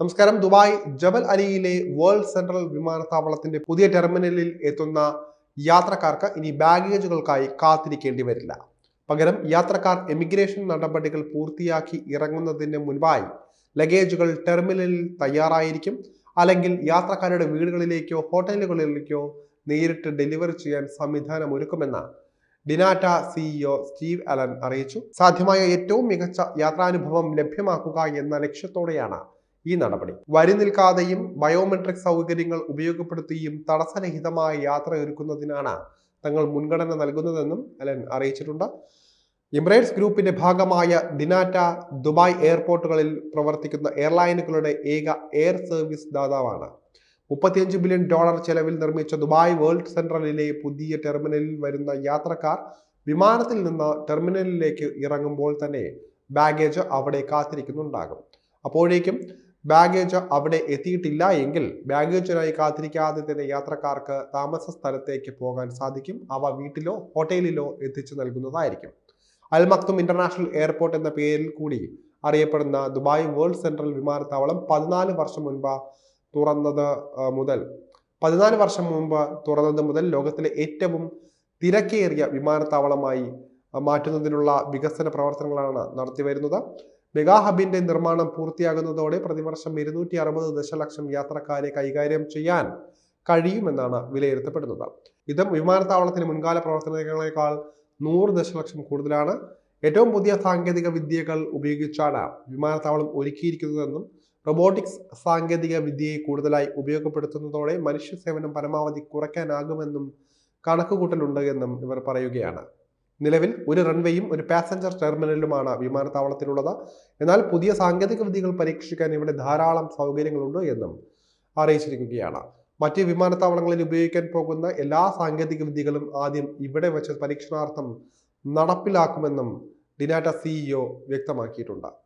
നമസ്കാരം. ദുബായ് ജബൽ അലിയിലെ world central വിമാനത്താവളത്തിന്റെ പുതിയ ടെർമിനലിൽ എത്തുന്ന യാത്രക്കാർക്ക് ഇനി ബാഗേജുകൾക്കായി കാത്തിരിക്കേണ്ടി വരില്ല. പകരം യാത്രക്കാർ എമിഗ്രേഷൻ നടപടികൾ പൂർത്തിയാക്കി ഇറങ്ങുന്നതിന് മുൻപായി ലഗേജുകൾ ടെർമിനലിൽ തയ്യാറായിരിക്കും. അല്ലെങ്കിൽ യാത്രക്കാരുടെ വീടുകളിലേക്കോ ഹോട്ടലുകളിലേക്കോ നേരിട്ട് ഡെലിവറി ചെയ്യാൻ സംവിധാനം ഒരുക്കുമെന്ന് ഡിനാറ്റ സിഇഒ സ്റ്റീവ് അലൻ അറിയിച്ചു. സാധ്യമായ ഏറ്റവും മികച്ച യാത്രാനുഭവം ലഭ്യമാക്കുക എന്ന ലക്ഷ്യത്തോടെയാണ് ഈ നടപടി. വരി നിൽക്കാതെയും ബയോമെട്രിക് സൗകര്യങ്ങൾ ഉപയോഗപ്പെടുത്തിയും തടസ്സരഹിതമായ യാത്ര ഒരുക്കുന്നതിനാണ് തങ്ങൾ മുൻഗണന നൽകുന്നതെന്നും അലൻ അറിയിച്ചിട്ടുണ്ട്. എമിറേറ്റ്സ് ഗ്രൂപ്പിന്റെ ഭാഗമായ ദിനാറ്റ ദുബായ് എയർപോർട്ടുകളിൽ പ്രവർത്തിക്കുന്ന എയർലൈനുകളുടെ ഏക എയർ സർവീസ് ദാതാവാണ്. മുപ്പത്തിയഞ്ച് ബില്യൺ ഡോളർ ചെലവിൽ നിർമ്മിച്ച ദുബായ് വേൾഡ് സെൻട്രലിലെ പുതിയ ടെർമിനലിൽ വരുന്ന യാത്രക്കാർ വിമാനത്തിൽ നിന്ന് ടെർമിനലിലേക്ക് ഇറങ്ങുമ്പോൾ തന്നെ ബാഗേജ് അവിടെ കാത്തിരിക്കുന്നുണ്ടാകും. അപ്പോഴേക്കും ബാഗേജ് അവിടെ എത്തിയിട്ടില്ല എങ്കിൽ ബാഗേജിനായി കാത്തിരിക്കാതെ തന്നെ യാത്രക്കാർക്ക് താമസ സ്ഥലത്തേക്ക് പോകാൻ സാധിക്കും. അവ വീട്ടിലോ ഹോട്ടലിലോ എത്തിച്ചു നൽകുന്നതായിരിക്കും. അൽ മക്തും ഇന്റർനാഷണൽ എയർപോർട്ട് എന്ന പേരിൽ കൂടി അറിയപ്പെടുന്ന ദുബായ് വേൾഡ് സെൻട്രൽ വിമാനത്താവളം പതിനാല് വർഷം മുൻപ് തുറന്നത് മുതൽ പതിനാല് വർഷം മുമ്പ് തുറന്നത് മുതൽ ലോകത്തിലെ ഏറ്റവും തിരക്കേറിയ വിമാനത്താവളമായി മാറ്റുന്നതിനുള്ള വികസന പ്രവർത്തനങ്ങളാണ് നടത്തിവരുന്നത് മെഗാ ഹബിന്റെ നിർമ്മാണം പൂർത്തിയാകുന്നതോടെ പ്രതിവർഷം ഇരുന്നൂറ്റി അറുപത് ദശലക്ഷം യാത്രക്കാരെ കൈകാര്യം ചെയ്യാൻ കഴിയുമെന്നാണ് വിലയിരുത്തപ്പെടുന്നത്. ഇതും വിമാനത്താവളത്തിന് മുൻകാല പ്രവർത്തനങ്ങളെക്കാൾ നൂറ് ദശലക്ഷം കൂടുതലാണ്. ഏറ്റവും പുതിയ സാങ്കേതിക വിദ്യകൾ ഉപയോഗിച്ചാണ് വിമാനത്താവളം ഒരുക്കിയിരിക്കുന്നതെന്നും റോബോട്ടിക്സ് സാങ്കേതിക വിദ്യയെ കൂടുതലായി ഉപയോഗപ്പെടുത്തുന്നതോടെ മനുഷ്യ സേവനം പരമാവധി കുറയ്ക്കാനാകുമെന്നും കണക്കുകൂട്ടലുണ്ട് എന്നും ഇവർ പറയുകയാണ്. നിലവിൽ ഒരു റൺവേയും ഒരു പാസഞ്ചർ ടെർമിനലുമാണ് വിമാനത്താവളത്തിലുള്ളത്. എന്നാൽ പുതിയ സാങ്കേതിക വിദ്യകൾ പരീക്ഷിക്കാൻ ഇവിടെ ധാരാളം സൗകര്യങ്ങളുണ്ട് എന്നും അറിയിച്ചിരിക്കുകയാണ്. മറ്റ് വിമാനത്താവളങ്ങളിൽ ഉപയോഗിക്കാൻ പോകുന്ന എല്ലാ സാങ്കേതിക വിദ്യകളും ആദ്യം ഇവിടെ വെച്ച് പരീക്ഷണാർത്ഥം നടപ്പിലാക്കുമെന്നും ഡിനാറ്റ സിഇഒ വ്യക്തമാക്കിയിട്ടുണ്ട്.